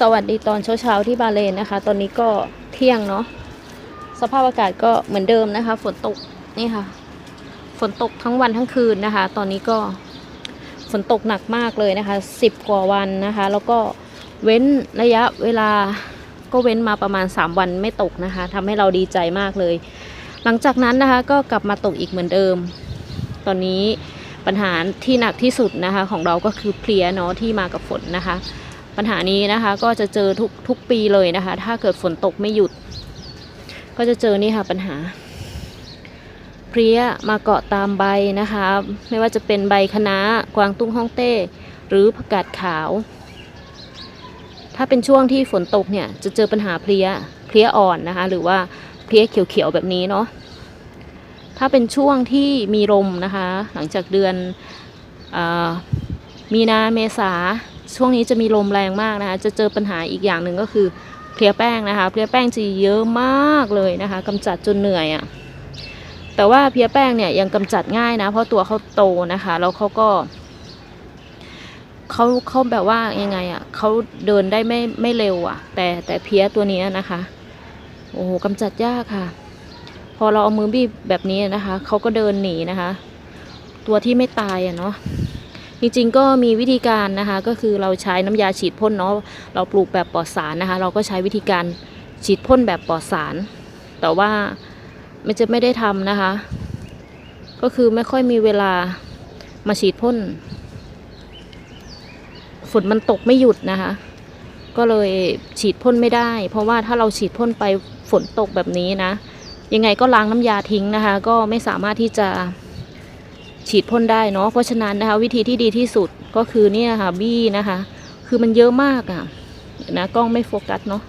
สวัสดีตอนเช้าๆที่บาเลนนะคะ ตอนนี้ก็เที่ยงเนาะสภาพอากาศก็เหมือนเดิมนะคะ ฝนตกนี่ค่ะ ฝนตกทั้งวันทั้งคืนนะคะ ตอนนี้ก็ฝนตกหนักมากเลยนะคะสิบกว่าวันนะคะ แล้วก็เว้นระยะเวลาก็เว้นมาประมาณ 3 วันไม่ตกนะคะทำให้เราดีใจมากเลย หลังจากนั้นนะคะก็กลับมาตกอีกเหมือนเดิม ตอนนี้ปัญหาที่หนักที่สุดนะคะ ของเราก็คือเพลียเนาะที่มากับฝนนะคะ ปัญหานี้นะคะก็จะเจอทุกทุกปีเลยนะคะ ถ้าเกิดฝนตกไม่หยุด ก็จะเจอนี่ค่ะปัญหา เพลี้ยมาเกาะตามใบนะคะ ไม่ว่าจะเป็นใบคะน้ากวางตุ้งฮ่องเต้ หรือผักกาดขาว ถ้าเป็นช่วงที่ฝนตกเนี่ยจะเจอปัญหาเพลี้ยเพลี้ยอ่อนนะคะ หรือว่าเพลี้ยเขียวๆแบบนี้เนาะถ้าเป็นช่วงที่มีลมนะคะ หลังจากเดือนอมีนาเมษา ช่วงนี้จะมีลมแรงมากนะคะจะเจอปัญหาอีกอย่างหนึ่งก็คือเพลียแป้งนะคะเพลียแป้งจะเยอะมากเลยนะคะกำจัดจนเหนื่อยอะ่ะแต่ว่าเพลียแป้งเนี่ยยังกำจัดง่ายนะ เพราะตัวเขาโตนะคะ แล้วเขาก็เขาเขาแบบว่ายังไงอะ่ะเขาเดินได้ไม่ไม่เร็วอะ่ะ แต่แต่เพลียตัวนี้นะคะ โอ้โหกำจัดยากค่ะ พอเราเอามือบีบแบบนี้นะคะเขาก็เดินหนีนะคะ ตัวที่ไม่ตายอะเนาะ จริงๆก็มีวิธีการนะคะก็คือเราใช้น้ำยาฉีดพ่นเนาะเราปลูกแบบปลอดสารนะคะ เราก็ใช้วิธีการฉีดพ่นแบบปลอดสาร แต่ว่ามันจะไม่ได้ทำนะคะ ก็คือไม่ค่อยมีเวลามาฉีดพ่นฝนมันตกไม่หยุดนะคะ ก็เลยฉีดพ่นไม่ได้ เพราะว่าถ้าเราฉีดพ่นไปฝนตกแบบนี้นะ ยังไงก็ล้างน้ำยาทิ้งนะคะ ก็ไม่สามารถที่จะ ฉีดพ่นได้เนาะเพราะฉะนั้นนะคะ วิธีที่ดีที่สุดก็คือเนี่ยค่ะบี้นะคะ คือมันเยอะมากอะ่ะนะกล้องไม่โฟกัสเนาะ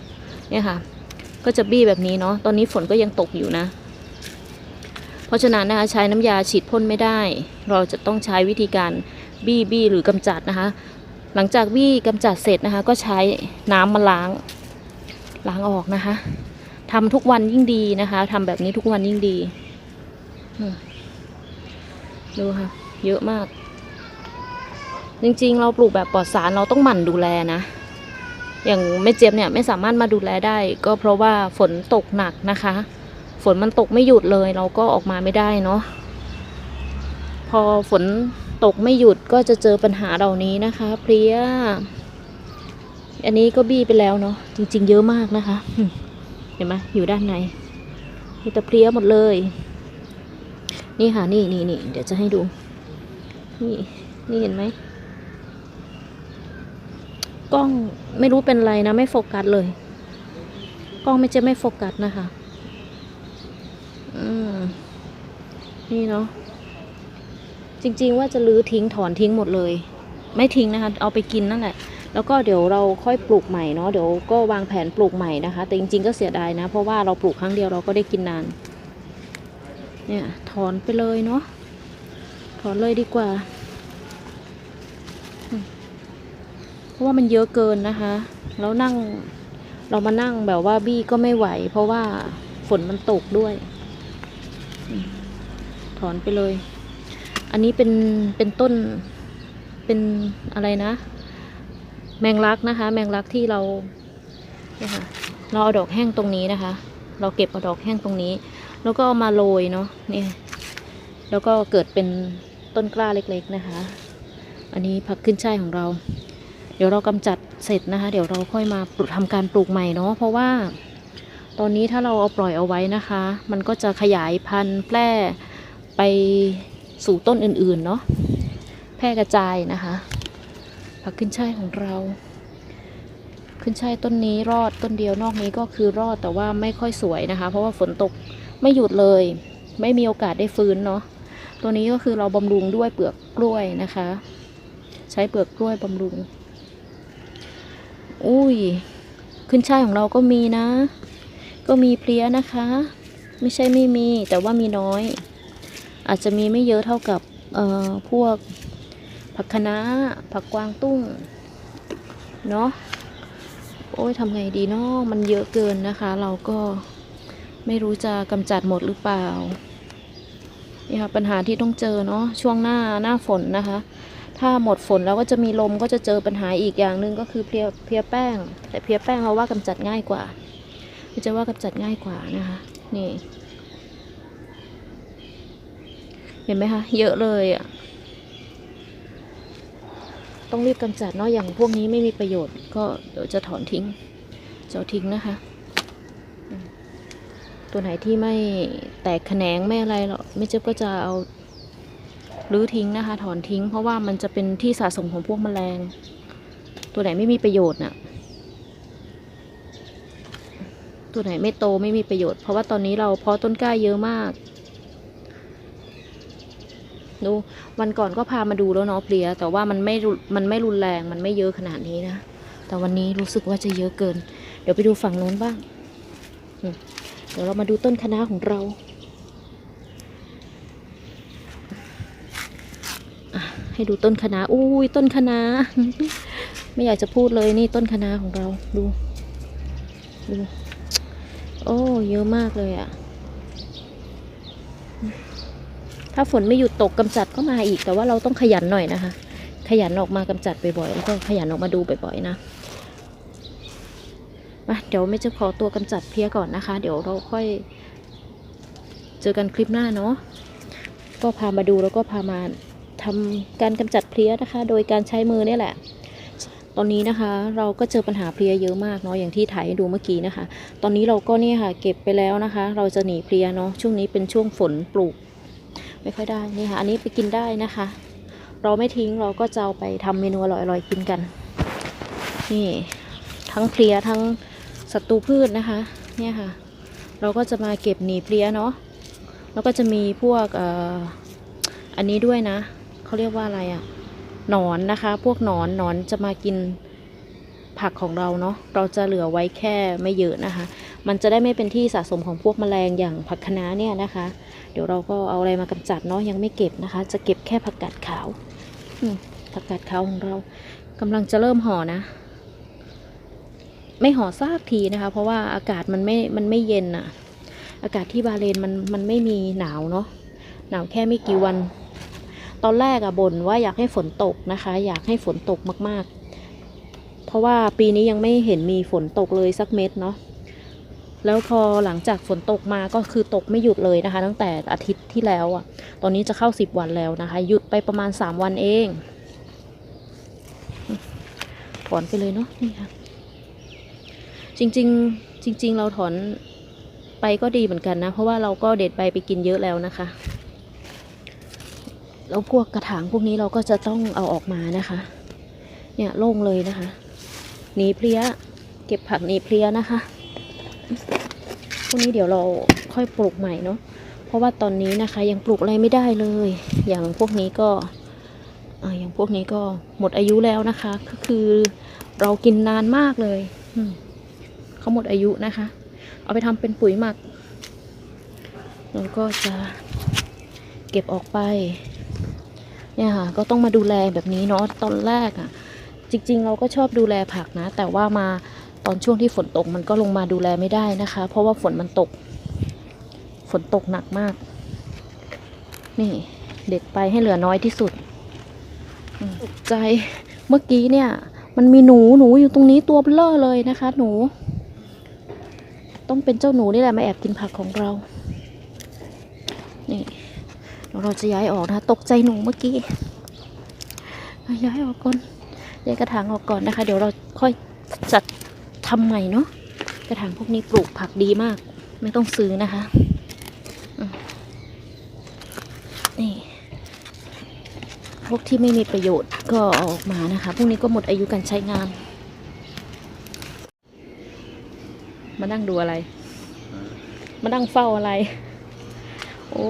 เนี่ยค่ะ ก็จะบี้แบบนี้เนาะตอนนี้ฝนก็ยังตกอยู่นะ เพราะฉะนั้นนะคะใช้น้ำยาฉีดพ่นไม่ได้ เราจะต้องใช้วิธีการบี้บี้หรือกำจัดนะคะ หลังจากบี้กำจัดเสร็จนะคะ ก็ใช้น้ำมาล้างล้างออกนะคะทำทุกวันยิ่งดีนะคะทำแบบนี้ทุกวันยิ่งดี อืม ดูค่ะ เยอะมาก จริงๆ เราปลูกแบบปลอดสารเราต้องหมั่นดูแลนะ อย่างแม่เจี๊ยบเนี่ยไม่สามารถมาดูแลได้ ก็เพราะว่าฝนตกหนักนะคะ ฝนมันตกไม่หยุดเลย เราก็ออกมาไม่ได้เนาะพอฝนตกไม่หยุดก็จะเจอปัญหาเหล่านี้นะคะเพลียอันนี้ก็บี้ไปแล้วเนาะจริง ๆ เยอะมากนะคะ เห็นไหมอยู่ด้านในมีแต่เพลียหมดเลย นี่ค่ะนี่นี่นี่เดี๋ยวจะให้ดู นี่นี่เห็นไหมกล้องไม่รู้เป็นไรนะ ไม่โฟกัสเลย กล้องไม่จะไม่โฟกัสนะคะอืมนี่เนาะจริง ๆ ว่าจะลื้อทิ้งถอนทิ้งหมดเลย ไม่ทิ้งนะคะ เอาไปกินนั่นแหละแล้วก็เดี๋ยวเราค่อยปลูกใหม่เนาะเดี๋ยวก็วางแผนปลูกใหม่นะคะ แต่จริง ๆ ก็เสียดายนะ เพราะว่าเราปลูกครั้งเดียวเราก็ได้กินนาน เนี่ย ถอนไปเลยเนาะถอนเลยดีกว่า เพราะว่ามันเยอะเกินนะคะ แล้วนั่งเรามานั่งแบบว่าบี้ก็ไม่ไหว เพราะว่าฝนมันตกด้วย ถอนไปเลย อันนี้เป็นเป็นต้นเป็นอะไรนะ แมงลักนะคะ แมงลักที่เราเราเอาดอกแห้งตรงนี้นะคะ เราเก็บเอาดอกแห้งตรงนี้ แล้วก็เอามาโรยเนาะนี่แล้วก็เกิดเป็นต้นกล้าเล็กๆนะคะ อันนี้ผักขึ้นช่ายของเรา เดี๋ยวเรากำจัดเสร็จนะคะ เดี๋ยวเราค่อยมาปลูกทำการปลูกใหม่เนาะเพราะว่า ตอนนี้ถ้าเราเอาปล่อยเอาไว้นะคะ มันก็จะขยายพันธุ์แพร่ไปสู่ต้นอื่นๆเนาะแพร่กระจายนะคะ ผักขึ้นช่ายของเรา ขึ้นช่ายต้นนี้รอดต้นเดียวนอกนี้ก็คือรอดแต่ว่าไม่ค่อยสวยนะคะ เพราะว่าฝนตก ไม่หยุดเลย ไม่มีโอกาสได้ฟื้นเนาะตัวนี้ก็คือเราบำรุงด้วยเปลือกกล้วยนะคะ ใช้เปลือกกล้วยบำรุง อุ้ยขึ้นช่ายของเราก็มีนะ ก็มีเพลี้ยนะคะ ไม่ใช่ไม่มีแต่ว่ามีน้อย อาจจะมีไม่เยอะเท่ากับเอ่อพวกผักคะน้าผักกวางตุ้งเนาะโอ้ยทำไงดีเนาะมันเยอะเกินนะคะ เราก็ ไม่รู้จะกำจัดหมดหรือเปล่านี่ค่ะปัญหาที่ต้องเจอเนาะช่วงหน้าหน้าฝนนะคะ ถ้าหมดฝนแล้วก็จะมีลมก็จะเจอปัญหาอีกอย่างหนึ่งก็คือเพลียเพลียแป้ง แต่เพลียแป้งเราว่ากำจัดง่ายกว่าจะว่ากำจัดง่ายกว่านะคะนี่ เห็นไหมคะเยอะเลยอะต้องรีบกำจัดเนาะอย่างพวกนี้ไม่มีประโยชน์ ก็เดี๋ยวจะถอนทิ้งจะทิ้งนะคะ ตัวไหนที่ไม่แตกแขนงไม่อะไรหรอกไม่เจ็บก็จะเอารื้อทิ้งนะคะ ถอนทิ้ง เพราะว่ามันจะเป็นที่สะสมของพวกแมลง ตัวไหนไม่มีประโยชน์น่ะ ตัวไหนไม่โตไม่มีประโยชน์ เพราะว่าตอนนี้เราเพาะต้นกล้าเยอะมาก ดูวันก่อนก็พามาดูแล้วเนาะเพลีย แต่ว่ามันไม่รุมันไม่รุนแรงมันไม่เยอะขนาดนี้นะ แต่วันนี้รู้สึกว่าจะเยอะเกิน เดี๋ยวไปดูฝั่งโน้นบ้างอืม เดี๋ยวเรามาดูต้นคะน้าของเราให้ดูต้นคะน้าอุ้ยต้นคะน้าไม่อยากจะพูดเลยนี่ต้นคะน้าของเราดูดูโอ้เยอะมากเลยอะ่ะ ถ้าฝนไม่หยุดตกกำจัดก็มาอีก แต่ว่าเราต้องขยันหน่อยนะคะ ขยันออกมากำจัดบ่อยๆแล้วก็ขยันออกมาดูบ่อยๆนะ มาเดี๋ยวไม่จะขอตัวกำจัดเพลี้ยก่อนนะคะ เดี๋ยวเราค่อยเจอกันคลิปหน้าเนาะก็พามาดูแล้วก็พามาทำการกำจัดเพลี้ยนะคะ โดยการใช้มือเนี่ยแหละ ตอนนี้นะคะเราก็เจอปัญหาเพลี้ยเยอะมากเนาะอย่างที่ถ่ายให้ดูเมื่อกี้นะคะ ตอนนี้เราก็เนี่ยค่ะเก็บไปแล้วนะคะ เราจะหนีเพลี้ยเนาะช่วงนี้เป็นช่วงฝนปลูก ไม่ค่อยได้นี่ค่ะอันนี้ไปกินได้นะคะ เราไม่ทิ้งเราก็จะเอาไปทำเมนูอร่อยๆกินกัน นี่ทั้งเพลียทั้ง ศัตรูพืชนะคะ เนี่ยค่ะ เราก็จะมาเก็บหนีเพลียเนาะ แล้วก็จะมีพวกออันนี้ด้วยนะ เขาเรียกว่าอะไรอะหนอนนะคะ พวกหนอนหนอนจะมากินผักของเราเนาะ เราจะเหลือไว้แค่ไม่เยอะนะคะ มันจะได้ไม่เป็นที่สะสมของพวกแมลงอย่างผักคะน้าเนี่ยนะคะ เดี๋ยวเราก็เอาอะไรมากำจัดเนาะ ยังไม่เก็บนะคะ จะเก็บแค่ผักกาดขาวผักกาดขาวของเรากำลังจะเริ่มห่อนะ ไม่ห่อซากทีนะคะ เพราะว่าอากาศมันไม่มันไม่เย็นอะอากาศที่บาเลนมันมันไม่มีหนาวเนาะหนาวแค่ไม่กี่วัน ตอนแรกอะบ่นว่าอยากให้ฝนตกนะคะ อยากให้ฝนตกมากๆ เพราะว่าปีนี้ยังไม่เห็นมีฝนตกเลยสักเม็ดเนาะแล้วพอหลังจากฝนตกมาก็คือตกไม่หยุดเลยนะคะ ตั้งแต่อาทิตย์ที่แล้วอะ่ะตอนนี้จะเข้าสิบวันแล้วนะคะ หยุดไปประมาณสามวันเองถอนไปเลยเนาะนี่ค่ะ จริง ๆ จริง ๆ เราถอนไปก็ดีเหมือนกันนะ เพราะว่าเราก็เด็ดใบไปกินเยอะแล้วนะคะ แล้วพวกกระถางพวกนี้เราก็จะต้องเอาออกมานะคะ เนี่ยโล่งเลยนะคะ หนีเพลี้ย เก็บผักหนีเพลี้ยนะคะ พวกนี้เดี๋ยวเราค่อยปลูกใหม่เนาะ เพราะว่าตอนนี้นะคะยังปลูกอะไรไม่ได้เลย อย่างพวกนี้ก็ออย่างพวกนี้ก็หมดอายุแล้วนะคะ ก็คือเรากินนานมากเลย อืม เขาหมดอายุนะคะ เอาไปทำเป็นปุ๋ยหมักเราก็จะเก็บออกไป เนี่ยค่ะ ก็ต้องมาดูแลแบบนี้เนาะตอนแรกอะ่ะ จริง ๆ เราก็ชอบดูแลผักนะ แต่ว่ามาตอนช่วงที่ฝนตกมันก็ลงมาดูแลไม่ได้นะคะ เพราะว่าฝนมันตก ฝนตกหนักมาก นี่ เด็ดไปให้เหลือน้อยที่สุดตกใจเมื่อกี้เนี่ย มันมีหนูหนูอยู่ตรงนี้ตัวเบลอเลยนะคะ หนู ต้องเป็นเจ้าหนูนี่แหละมาแอบกินผักของเรา นี่เดี๋ยวเราจะย้ายออกนะคะตกใจหนูเมื่อกี้ ย้ายออกก่อนย้ายกระถางออกก่อนนะคะ เดี๋ยวเราค่อยจัดทำใหม่เนาะกระถางพวกนี้ปลูกผักดีมาก ไม่ต้องซื้อนะคะนี่พวกที่ไม่มีประโยชน์ก็เอาออกมานะคะ พวกนี้ก็หมดอายุการใช้งาน มานั่งดูอะไร มานั่งเฝ้าอะไร โอ้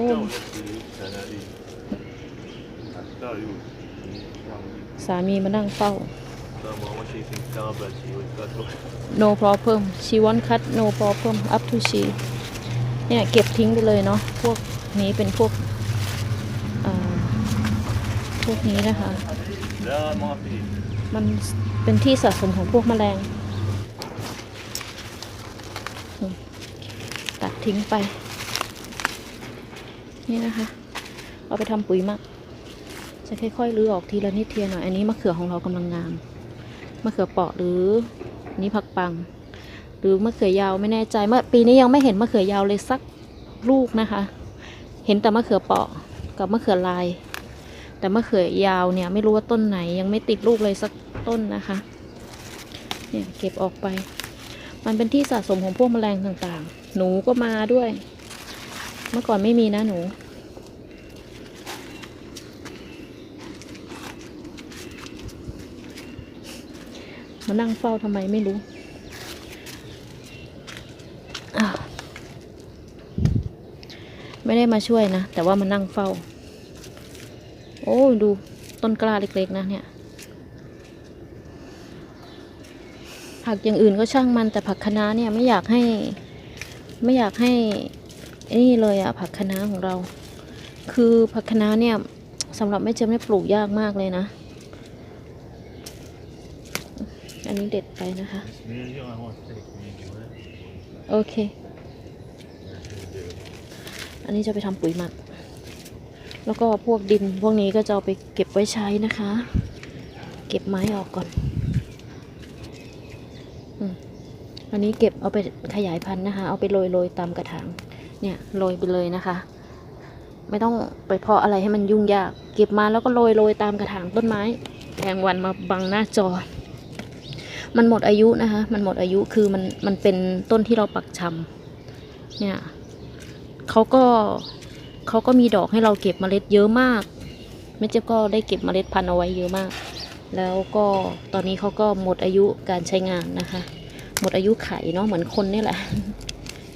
สามีมานั่งเฝ้า no problem she want cut no problem up to she เนี่ยเก็บทิ้งไปเลยเนาะ พวกนี้เป็นพวกพวกนี้นะคะ มันเป็นที่สะสมของพวกแมลง ทิ้งไป นี่นะคะ เอาไปทำปุ๋ยมักจะค่อยๆรื้อออกทีละนิดทีละหน่อย อันนี้มะเขือของเรากำลังงาม มะเขือเปาะหรือนนี้ผักปัง หรือมะเขือยาวไม่แน่ใจ เมื่อปีนี้ยังไม่เห็นมะเขือยาวเลยสักลูกนะคะ เห็นแต่มะเขือเปาะกับมะเขือลาย แต่มะเขือยาวเนี่ยไม่รู้ว่าต้นไหนยังไม่ติดลูกเลยสักต้นนะคะ เนี่ยเก็บออกไป มันเป็นที่สะสมของพวกแมลงต่างๆ หนูก็มาด้วย เมื่อก่อนไม่มีนะหนู มานั่งเฝ้าทำไมไม่รู้ไม่ได้มาช่วยนะ แต่ว่ามานั่งเฝ้า โอ้ดูต้นกล้าเล็กๆนะเนี่ย ผักอย่างอื่นก็ช่างมันแต่ผักคะน้าเนี่ยไม่อยากให้ ไม่อยากให้ไอ้นี่เลยอะผักคะน้าของเรา คือผักคะน้าเนี่ยสำหรับแม่เจมเนี่ยปลูกยากมากเลยนะ อันนี้เด็ดไปนะคะ โอเค อันนี้จะไปทำปุ๋ยหมัก แล้วก็พวกดินพวกนี้ก็จะเอาไปเก็บไว้ใช้นะคะ เก็บไม้ออกก่อน อืม อันนี้เก็บเอาไปขยายพันธุ์นะคะ เอาไปโรยโรยตามกระถาง เนี่ยโรยไปเลยนะคะ ไม่ต้องไปเพาะอะไรให้มันยุ่งยาก เก็บมาแล้วก็โรยโรยตามกระถางต้นไม้แทงวันมาบังหน้าจอ มันหมดอายุนะคะ มันหมดอายุคือมันมันเป็นต้นที่เราปักชำเนี่ยเขาก็เขาก็มีดอกให้เราเก็บเมล็ดเยอะมากแม่เจ๊ยบก็ได้เก็บเมล็ดพันธุ์เอาไว้เยอะมาก แล้วก็ตอนนี้เขาก็หมดอายุการใช้งานนะคะ หมดอายุไขเนาะเหมือนคนนี่แหละ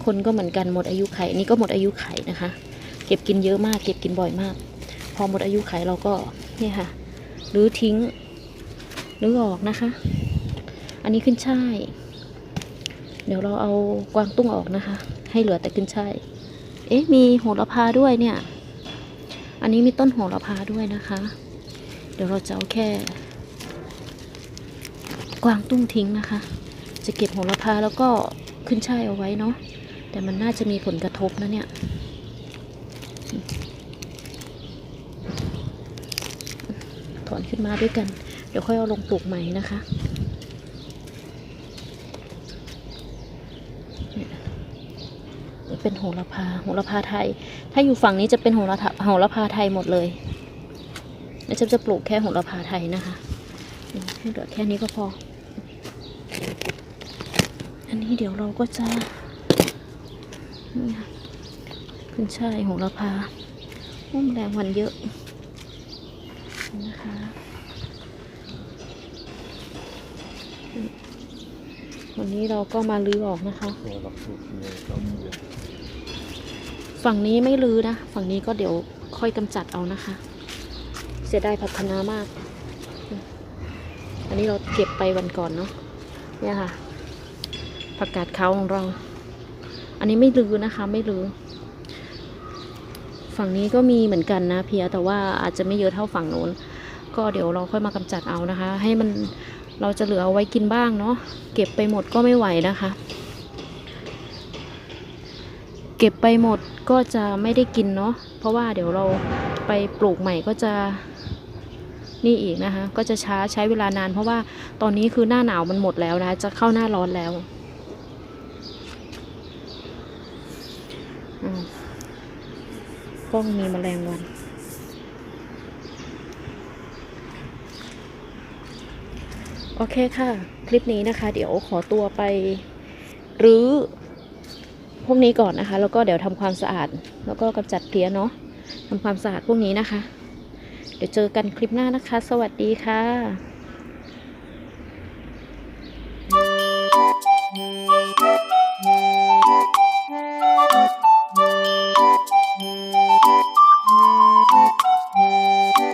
คนก็เหมือนกันหมดอายุไขนี่ก็หมดอายุไขนะคะ เก็บกินเยอะมาก เก็บกินบ่อยมาก พอหมดอายุไขเราก็เนี่ยค่ะหรือทิ้งหรือออกนะคะ อันนี้ขึ้นช่ายเดี๋ยวเราเอากวางตุ้งออกนะคะ ให้เหลือแต่ขึ้นช่ายเอ๊ะมีโหระพาด้วยเนี่ย อันนี้มีต้นโหระพาด้วยนะคะ เดี๋ยวเราจะเอาแค่ กวางตุ้งทิ้งนะคะ จะเก็บโหระพาแล้วก็ขึ้นช่ายเอาไว้เนาะแต่มันน่าจะมีผลกระทบนะเนี่ยถอนขึ้นมาด้วยกัน เดี๋ยวค่อยเอาลงปลูกใหม่นะคะเป็นโหระพาโหระพาไทย ถ้าอยู่ฝั่งนี้จะเป็นโหระพาโหระพาไทยหมดเลยแล้วจะจะปลูกแค่โหระพาไทยนะคะให้เหลือแค่นี้ก็พอ อันนี้เดี๋ยวเราก็จะนี่ค่ะขึ้นช่ายโหระพาโอ้แมลงวันเยอะนะคะวันนี้เราก็มาลื้อออกนะคะ ฝั่งนี้ไม่ลื้อนะ ฝั่งนี้ก็เดี๋ยวค่อยกำจัดเอานะคะ เสียดายผักคะน้ามาก อันนี้เราเก็บไปวันก่อนเนาะเนี่ยค่ะ ผักกาดขาวของเรา อันนี้ไม่ลื้อนะคะ ไม่ลื้อ ฝั่งนี้ก็มีเหมือนกันนะเพียแต่ว่าอาจจะไม่เยอะเท่าฝั่งโน้น ก็เดี๋ยวเราค่อยมากำจัดเอานะคะ ให้มันเราจะเหลือเอาไว้กินบ้างเนาะ เก็บไปหมดก็ไม่ไหวนะคะ เก็บไปหมดก็จะไม่ได้กินเนาะ เพราะว่าเดี๋ยวเราไปปลูกใหม่ก็จะนี่อีกนะคะ ก็จะช้าใช้เวลานาน เพราะว่าตอนนี้คือหน้าหนาวมันหมดแล้วนะ จะเข้าหน้าร้อนแล้ว กล้องมีแมลงวันโอเคค่ะ คลิปนี้นะคะ เดี๋ยวขอตัวไปรื้อพวกนี้ก่อนนะคะ แล้วก็เดี๋ยวทำความสะอาด แล้วก็กำจัดเพลี้ยเนาะทำความสะอาดพวกนี้นะคะ เดี๋ยวเจอกันคลิปหน้านะคะ สวัสดีค่ะ